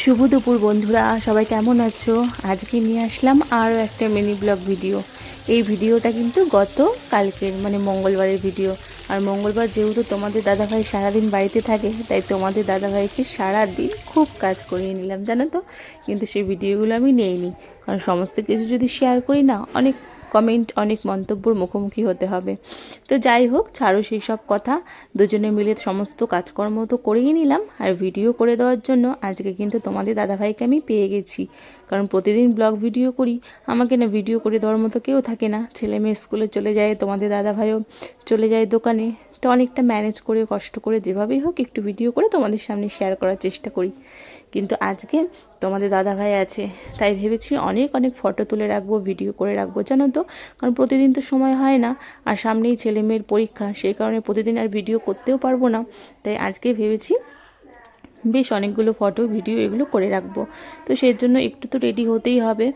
শুভ দুপুর বন্ধুরা, সবাই কেমন আছো? আজকে নিয়ে আসলাম আরও একটা মিনি ব্লগ ভিডিও এই ভিডিওটা কিন্তু গত কালকের মানে মঙ্গলবারের ভিডিও আর মঙ্গলবার যেহেতু তোমাদের দাদাভাই সারাদিন বাড়িতে থাকে, তাই তোমাদের দাদাভাইকে সারাদিন খুব কাজ করিয়ে নিলাম, জানো তো? কিন্তু সেই ভিডিওগুলো আমি নেইনি। কারণ সমস্ত কিছু যদি শেয়ার করি না, অনেক কমেন্ট, অনেক মন্তব্যর মুখোমুখি হতে হবে। তো যাই হোক, ছাড়ো সেই সব কথা। দুজনে মিলে সমস্ত কাজকর্ম তো করেই নিলাম। আর ভিডিও করে দেওয়ার জন্য আজকে কিন্তু তোমাদের দাদাভাইকে আমি পেয়ে গেছি। কারণ প্রতিদিন ব্লগ ভিডিও করি। আমাকে না ভিডিও করে দেওয়ার মতো কেউ থাকে না। ছেলে মেয়ে স্কুলে চলে যায়, তোমাদের দাদাভাইও চলে যায় দোকানে। তো অনেকটা ম্যানেজ করে, কষ্ট করে যেভাবেই হোক একটু ভিডিও করে তোমাদের সামনে শেয়ার করার চেষ্টা করি। কিন্তু আজকে তোমাদের দাদাভাই আছে, তাই ভেবেছি অনেক অনেক ফটো তুলে রাখব ভিডিও করে রাখব, জানো তো? কারণ প্রতিদিন তো সময় হয় না, আর সামনেই ছেলে মেয়ের পরীক্ষা, সেই কারণে প্রতিদিন আর ভিডিও করতেও পারব না। তাই আজকে ভেবেছি বেশ অনেকগুলো ফটো ভিডিও এগুলো করে রাখব। তো সেই জন্য একটু তো রেডি হতেই হবে।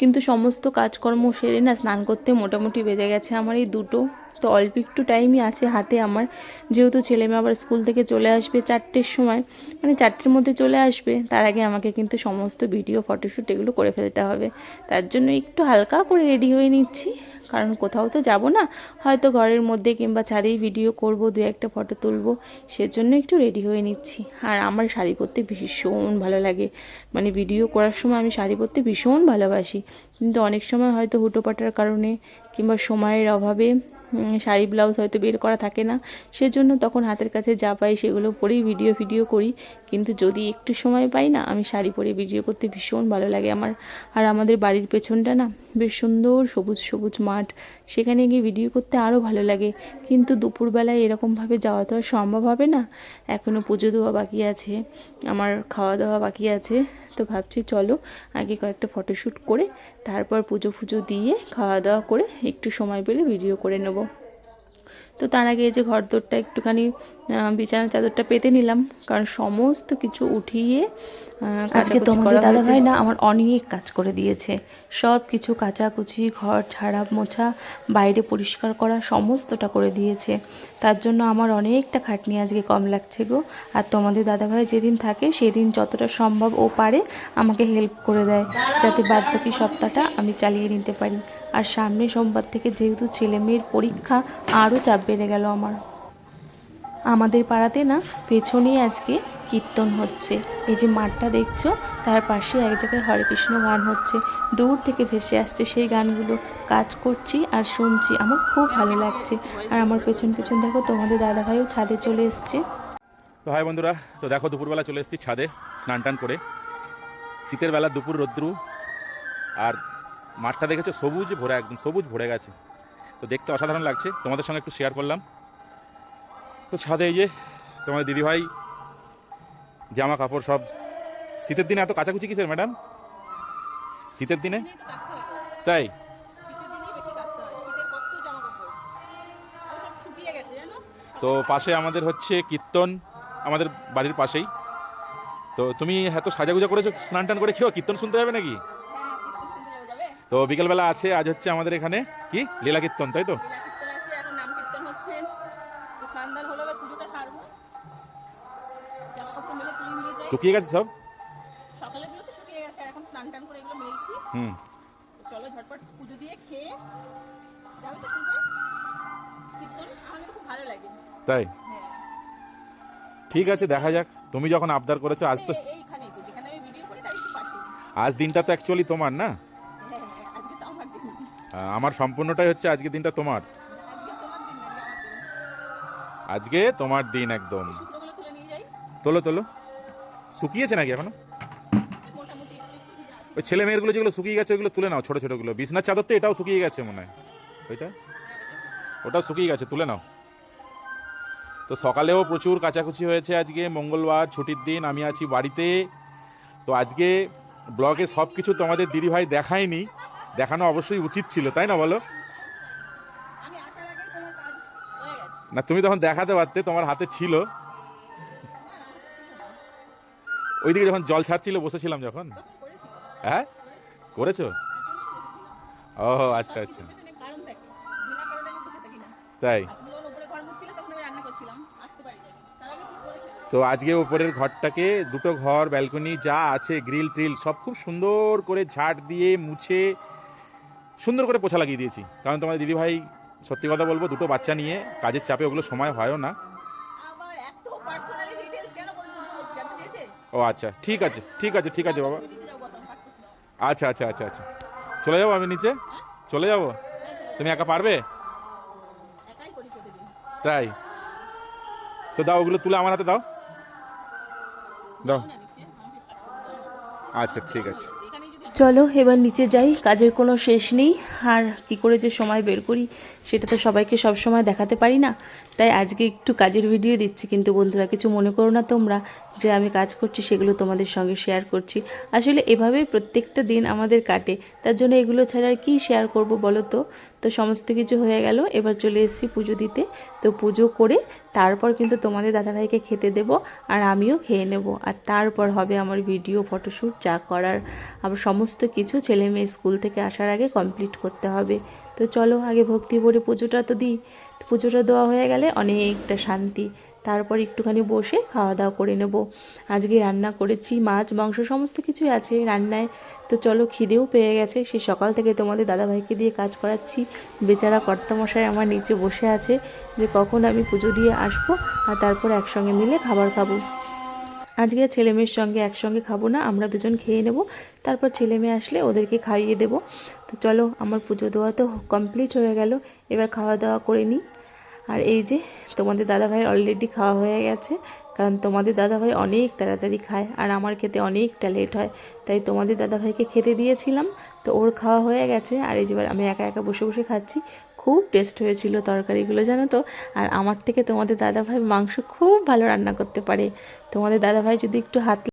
কিন্তু সমস্ত কাজকর্ম সেরে না স্নান করতে মোটামুটি বেজে গেছে আমার এই দুটো। তো অল্প একটু টাইমই আছে হাতে আমার। যেহেতু ছেলে মেয়ে আবার স্কুল থেকে চলে আসবে চারটের সময় মানে চারটের মধ্যে চলে আসবে, তার আগে আমাকে কিন্তু সমস্ত ভিডিও, ফটোশ্যুট এগুলো করে ফেলতে হবে। তার জন্য একটু হালকা করে রেডি হয়ে নিচ্ছি, কারণ কোথাও তো যাব না। হয়তো ঘরের মধ্যে কিংবা ছাদেই ভিডিও করব, দু একটা ফটো তুলবো, সেজন্য একটু রেডি হয়ে নিচ্ছি। আর আমার শাড়ি পরতে ভীষণ ভালো লাগে। মানে ভিডিও করার সময় আমি শাড়ি পরতে ভীষণ ভালোবাসি। কিন্তু অনেক সময় হয়তো হুটোপাটার কারণে কিংবা সময়ের অভাবে শাড়ি, ব্লাউজ হয়তো বের করা থাকে না। সেজন্য তখন হাতের কাছে যা পাই সেগুলো পরেই ভিডিও ভিডিও করি। কিন্তু যদি একটু সময় পাই না, আমি শাড়ি পরে ভিডিও করতে ভীষণ ভালো লাগে আমার। আর আমাদের বাড়ির পেছনটা না, বেশ সুন্দর সবুজ সবুজ মাঠ। সেখানে গিয়ে ভিডিও করতে আরও ভালো লাগে। কিন্তু দুপুরবেলায় এরকমভাবে যাওয়া তো আর সম্ভব হবে না। এখনও পুজো দেওয়া বাকি আছে, আমার খাওয়া দাওয়া বাকি আছে। তো ভাবছি চলো, আগে কয়েকটা ফটোশ্যুট করে, তারপর পুজো, ফুজো দিয়ে খাওয়া দাওয়া করে একটু সময় পেলে ভিডিও করে নেব। তো তার আগে এই যে ঘর দোরটা একটুখানি বিছানার চাদরটা পেতে নিলাম কারণ সমস্ত কিছু উঠিয়ে আজকে তোমাদের দাদা ভাই না না আমার অনেক কাজ করে দিয়েছে। সব কিছু কাচাকুচি ঘর ছাড়া মোছা বাইরে পরিষ্কার করা সমস্তটা করে দিয়েছে। তার জন্য আমার অনেকটা খাটনি আজকে কম লাগছে গো। আর তোমাদের দাদাভাই যেদিন থাকে সেদিন যতটা সম্ভব ও পারে আমাকে হেল্প করে দেয় যাতে বাদবাকি সপ্তাহটা আমি চালিয়ে নিতে পারি। আর সামনে সোমবার থেকে যেহেতু ছেলে মেয়ের পরীক্ষা, আরও চাপ বেড়ে গেল আমার। আমাদের পাড়াতে না পেছনেই আজকে কীর্তন হচ্ছে। এই যে মাঠটা দেখছ, তার পাশে এক জায়গায় হরে কৃষ্ণ গান হচ্ছে। দূর থেকে ভেসে আসছে সেই গানগুলো। কাজ করছি আর শুনছি, আমার খুব ভালো লাগছে। আর আমার পেছন পেছন দেখো তোমাদের দাদাভাইও ছাদে চলে এসছে। তো হাই বন্ধুরা, তো দেখো দুপুরবেলা চলে এসেছি ছাদে স্নান টান করে। শীতের বেলা দুপুর রোদ্রু আর মাঠটা দেখেছ? সবুজ ভরে একদম সবুজ ভরে গেছে। তো দেখতে অসাধারণ লাগছে। তোমাদের সঙ্গে একটু শেয়ার করলাম। তো ছাদে এই যে তোমাদের দিদিভাই জামা কাপড় সব। শীতের দিনে এত কাচাকুচি কিসের ম্যাডাম শীতের দিনে? তাই? তো পাশে আমাদের হচ্ছে কীর্তন আমাদের বাড়ির পাশেই। তো তুমি এত সাজাগুজা করেছ স্নান টান করে খেও কীর্তন শুনতে যাবে নাকি? তো বিকেলবেলা আছে আজ হচ্ছে আমাদের এখানে কি? লীলা কীর্তন তাই তো? শুকিয়ে গেছে সব? সকালেগুলো তো শুকিয়ে গেছে এখন স্নান টান করে এগুলো মেলছি। হুম। চলো ঝটপট পুজো দিয়ে খেয়ে যাবে তো শুনতে? কীর্তন আমাদের খুব ভালো লাগে। তাই? হ্যাঁ। ঠিক আছে দেখা যাক। তুমি যখন আবদার করেছ আজ তো আজ দিনটা তো অ্যাকচুয়ালি তোমার না? আমার সম্পূর্ণটাই হচ্ছে আজকে দিনটা তোমার। আজকে তোমার দিন একদম। তুলে, তোলো। শুকিয়েছে নাকি এখনও। ওই ছেলে মেয়েরগুলো যেগুলো শুকিয়ে গেছে ওগুলো তুলে নাও, ছোট, ছোটগুলো। বিছনার চাদর তো এটাও শুকিয়ে গেছে মনে হয়। ওইটা? ওটাও শুকিয়ে গেছে, তুলে নাও। তো সকালেও প্রচুর কাচাকুচি হয়েছে আজকে, মঙ্গলবার, ছুটির দিন, আমি আছি বাড়িতে। তো আজকে ব্লগে সব কিছু তোমাদের দিদিভাই দেখায়নি। দেখানো অবশ্যই উচিত ছিল তাই না বলো? না তুমি তখন দেখাতে পারতে তোমার হাতে ছিল। ওইদিকে যখন জল ছাড়ছিল বসেছিলাম যখন। হ্যাঁ? করেছ? ও আচ্ছা আচ্ছা। তাই। তো আজকে ওপরের ঘরটাকে দুটো ঘর ব্যালকনি যা আছে গ্রিল ট্রিল সব খুব সুন্দর করে ঝাড় দিয়ে মুছে সুন্দর করে পোছা লাগিয়ে দিয়েছি। কারণ তোমার দিদিভাই সত্যি কথা বলব দুটো বাচ্চা নিয়ে কাজের চাপে ওগুলো সময় হয়ও না। ও আচ্ছা ঠিক আছে ঠিক আছে ঠিক আছে বাবা। করতে দাও। আচ্ছা আচ্ছা আচ্ছা আচ্ছা। চলে যাব আমি নিচে? চলে যাব? হ্যাঁ, তুমি একা পারবে? তাই? তো দাও ওগুলো তুলে আমার হাতে দাও। দাও। আচ্ছা ঠিক আছে। চলো, এবার নিচে যাই, কাজের কোনো শেষ নেই, আর কি করে যে সময় বের করি, সেটা তো সবাইকে সব সময় দেখাতে পারি না। তাই আজকে একটু কাজের ভিডিও দিচ্ছি, কিন্তু বন্ধুরা, কিছু মনে করো না তোমরা, যে আমি কাজ করছি, সেগুলো তোমাদের সঙ্গে শেয়ার করছি। আসলে এভাবেই প্রত্যেকটা দিন আমাদের কাটে, তার জন্য এগুলো ছাড়া আর কি শেয়ার করব বলো তো? তো সমস্ত কিছু হয়ে গেল। এবার চলে এসেছি পুজো দিতে। তো পুজো করে তারপর কিন্তু তোমাদের দাদাভাইকে খেতে দেব আর আমিও খেয়ে নেব। আর তারপর হবে আমার ভিডিও ফটোশ্যুট যা করার। আবার সমস্ত কিছু ছেলে মেয়ে স্কুল থেকে আসার আগে কমপ্লিট করতে হবে। তো চলো, আগে ভক্তি ভরে পুজোটা তো দিই। পুজোটা দেওয়া হয়ে গেলে অনেকটা শান্তি। তারপর একটুখানি বসে খাওয়া দাওয়া করে নেব। আজকে রান্না করেছি মাছ, মাংস, সমস্ত কিছুই আছে রান্নায়। তো চলো খিদেও পেয়ে গেছে। সে সকাল থেকে তোমাদের দাদাভাইকে দিয়ে কাজ করাচ্ছি। বেচারা কর্তামশাই আমার নিচে বসে আছে যে কখন আমি পুজো দিয়ে আসব আর তারপর একসঙ্গে মিলে খাবার খাব। আজকে ছেলে মেয়ের সঙ্গে একসঙ্গে খাব না, আমরা দুজন খেয়ে নেব। তারপর ছেলে মেয়ে আসলে ওদেরকে খাইয়ে দেব। তো চলো, আমার পুজো দেওয়া তো কমপ্লিট হয়ে গেল। এবার খাওয়া দাওয়া করে নিই। আর এই যে তোমাদের দাদাভাইয়ের অলরেডি খাওয়া হয়ে গেছে, কারণ তোমাদের দাদাভাই অনেক তাড়াতাড়ি খায় আর আমার খেতে অনেকটা লেট হয়, তাই তোমাদের দাদাভাইকে খেতে দিয়েছিলাম, তো ওর খাওয়া হয়ে গেছে। আর এই যে এবার আমি একা একা বসে বসে খাচ্ছি, খুব টেস্ট হয়েছিল তরকারিগুলো, জানো তো? আর আমার থেকে তোমাদের দাদাভাই মাংস খুব ভালো রান্না করতে পারে। তোমাদের দাদাভাই যদি একটু হাত